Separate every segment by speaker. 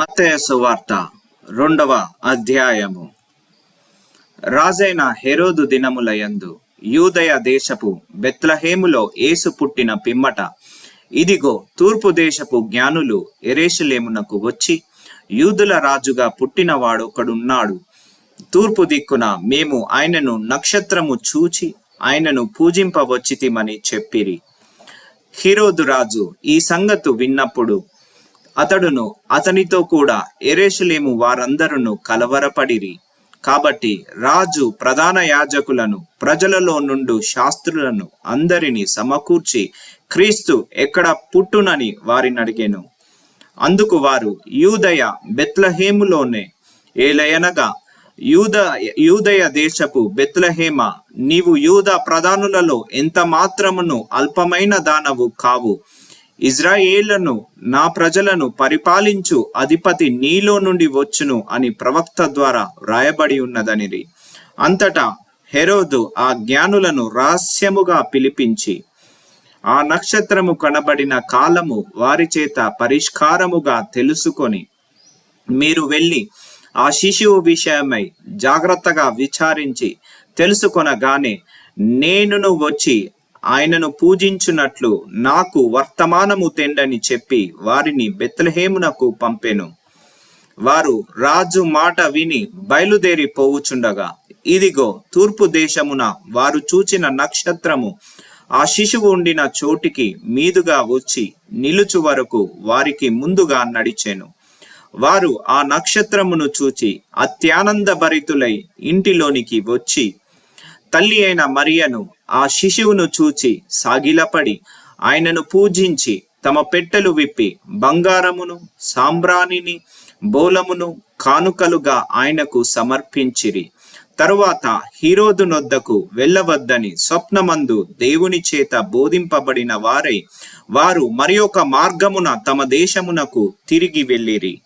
Speaker 1: మత్తయ వార్త రెండవ అధ్యాయము. రాజైన హెరోదు దినముల యందు యూదయ దేశపు బెత్లహేములో ఏసు పుట్టిన పిమ్మట ఇదిగో తూర్పు దేశపు జ్ఞానులు ఎరేషులేమునకు వచ్చి యూదుల రాజుగా పుట్టినవాడొకడున్నాడు. తూర్పు దిక్కున మేము ఆయనను నక్షత్రము చూచి ఆయనను పూజింపవచ్చితిమని చెప్పిరి. హీరోదు రాజు ఈ సంగతు విన్నప్పుడు అతడును అతనితో కూడా ఎరేషులేము వారందరును కలవరపడిరి. కాబట్టి రాజు ప్రధాన యాజకులను ప్రజలలో నుండు శాస్త్రులను అందరినీ సమకూర్చి క్రీస్తు ఎక్కడ పుట్టునని వారిని అడిగాను అందుకు వారు యూదయ బెత్లహేములోనే ఏలయనగా యూద యూదయ దేశపు బెత్లహేమ నీవు యూద ప్రధానులలో ఎంత మాత్రమును అల్పమైన దానవు కావు? ఇజ్రాయేళ్ళను నా ప్రజలను పరిపాలించు అధిపతి నీలో నుండి వచ్చును అని ప్రవక్త ద్వారా వ్రాయబడి ఉన్నదనిది అంతటా హెరోదు ఆ జ్ఞానులను రహస్యముగా పిలిపించి ఆ నక్షత్రము కనబడిన కాలము వారి చేత పరిష్కారముగా తెలుసుకొని మీరు వెళ్ళి ఆ శిశువు విషయమై జాగ్రత్తగా విచారించి తెలుసుకొనగానే నేనును వచ్చి ఆయనను పూజించున్నట్లు నాకు వర్తమానము తెండని చెప్పి వారిని బెత్లహేమునకు పంపెను. వారు రాజు మాట విని బయలుదేరి పోవుచుండగా ఇదిగో తూర్పు దేశమున వారు చూచిన నక్షత్రము ఆ శిశువు ఉండిన చోటికి మీదుగా వచ్చి నిలుచు వరకు వారికి ముందుగా నడిచెను. వారు ఆ నక్షత్రమును చూచి అత్యానంద భరితులై ఇంటిలోనికి వచ్చి తల్లి అయిన మరియను ఆ శిశువును చూచి సాగిలపడి ఆయనను పూజించి తమ పెట్టెలు విప్పి బంగారమును సాంబ్రాణిని బోలమును కానుకలుగా ఆయనకు సమర్పించిరి. తరువాత హీరోదు నొద్దకు వెళ్ళవద్దని స్వప్నమందు దేవుని చేత బోధింపబడిన వారై వారు మరి మార్గమున తమ దేశమునకు తిరిగి వెళ్ళిరి.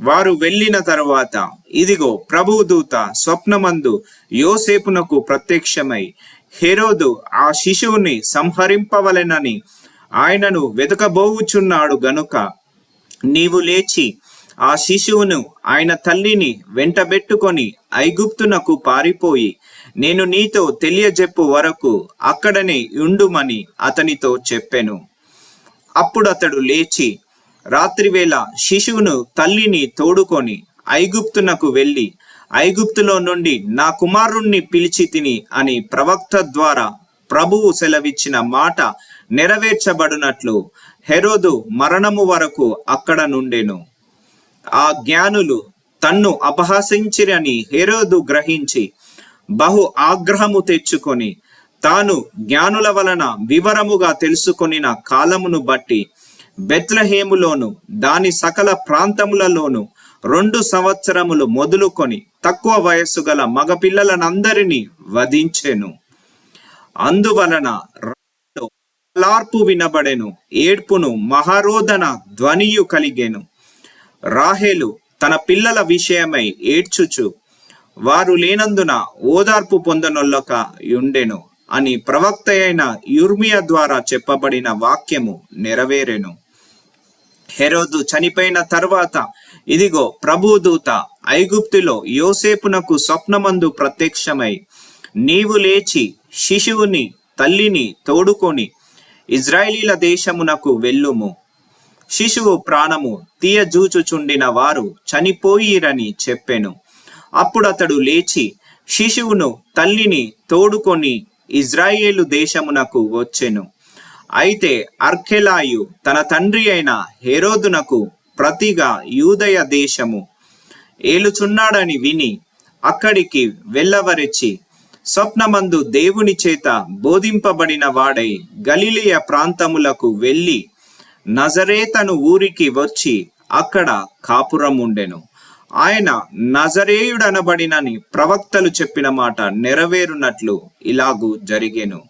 Speaker 1: వారు వెళ్ళిన తరువాత ఇదిగో ప్రభువు దూత స్వప్నమందు యోసేపునకు ప్రత్యక్షమై హెరోదు ఆ శిశువుని సంహరింపవలెనని ఆయనను వెతకబోవుచున్నాడు గనుక నీవు లేచి ఆ శిశువును ఆయన తల్లిని వెంటబెట్టుకొని ఐగుప్తునకు పారిపోయి నేను నీతో తెలియజెప్పు వరకు అక్కడనే ఉండుమని అతనితో చెప్పెను. అప్పుడు అతడు లేచి రాత్రివేళ శిశువును తల్లిని తోడుకొని ఐగుప్తునకు వెళ్ళి ఐగుప్తులో నుండి నా కుమారుణ్ణి పిలిచి తిని అని ప్రవక్త ద్వారా ప్రభువు సెలవిచ్చిన మాట నెరవేర్చబడినట్లు హెరోదు మరణము వరకు అక్కడ నుండెను. ఆ జ్ఞానులు తన్ను అపహసించిరని హెరోదు గ్రహించి బహు ఆగ్రహము తెచ్చుకొని తాను జ్ఞానుల వలన వివరముగా తెలుసుకొనిన కాలమును బట్టి బెత్లహేములోను దాని సకల ప్రాంతములలోను రెండు సంవత్సరములు మొదలుకొని తక్కువ వయస్సు గల మగపిల్లలనందరినీ వధించెను. అందువలన లార్పు వినబడెను ఏడ్పును మహారోధన ధ్వనియు కలిగెను. రాహేలు తన పిల్లల విషయమై ఏడ్చుచు వారు లేనందున ఓదార్పు పొందనొల్లక ఉండెను అని ప్రవక్త అయిన యుర్మియా ద్వారా చెప్పబడిన వాక్యము నెరవేరెను. హెరోదు చనిపోయిన తర్వాత ఇదిగో ప్రభుదూత ఐగుప్తులో యోసేపునకు స్వప్నమందు ప్రత్యక్షమై నీవు లేచి శిశువుని తల్లిని తోడుకొని ఇజ్రాయేలీల దేశమునకు వెళ్ళుము. శిశువు ప్రాణము తీయజూచుచుండిన వారు చనిపోయిరని చెప్పెను. అప్పుడు అతడు లేచి శిశువును తల్లిని తోడుకొని ఇజ్రాయేలు దేశమునకు వచ్చెను. అయితే అర్కెలాయు తన తండ్రి అయిన హెరోదునకు ప్రతిగా యూదయ దేశము ఏలుచున్నాడని విని అక్కడికి వెళ్ళవరెచ్చి స్వప్నమందు దేవుని చేత బోధింపబడిన వాడై గలిలియ ప్రాంతములకు వెళ్ళి నజరేతను ఊరికి వచ్చి అక్కడ కాపురం ఉండెను ఆయన నజరేయుడనబడినని ప్రవక్తలు చెప్పిన మాట నెరవేరునట్లు ఇలాగూ జరిగెను.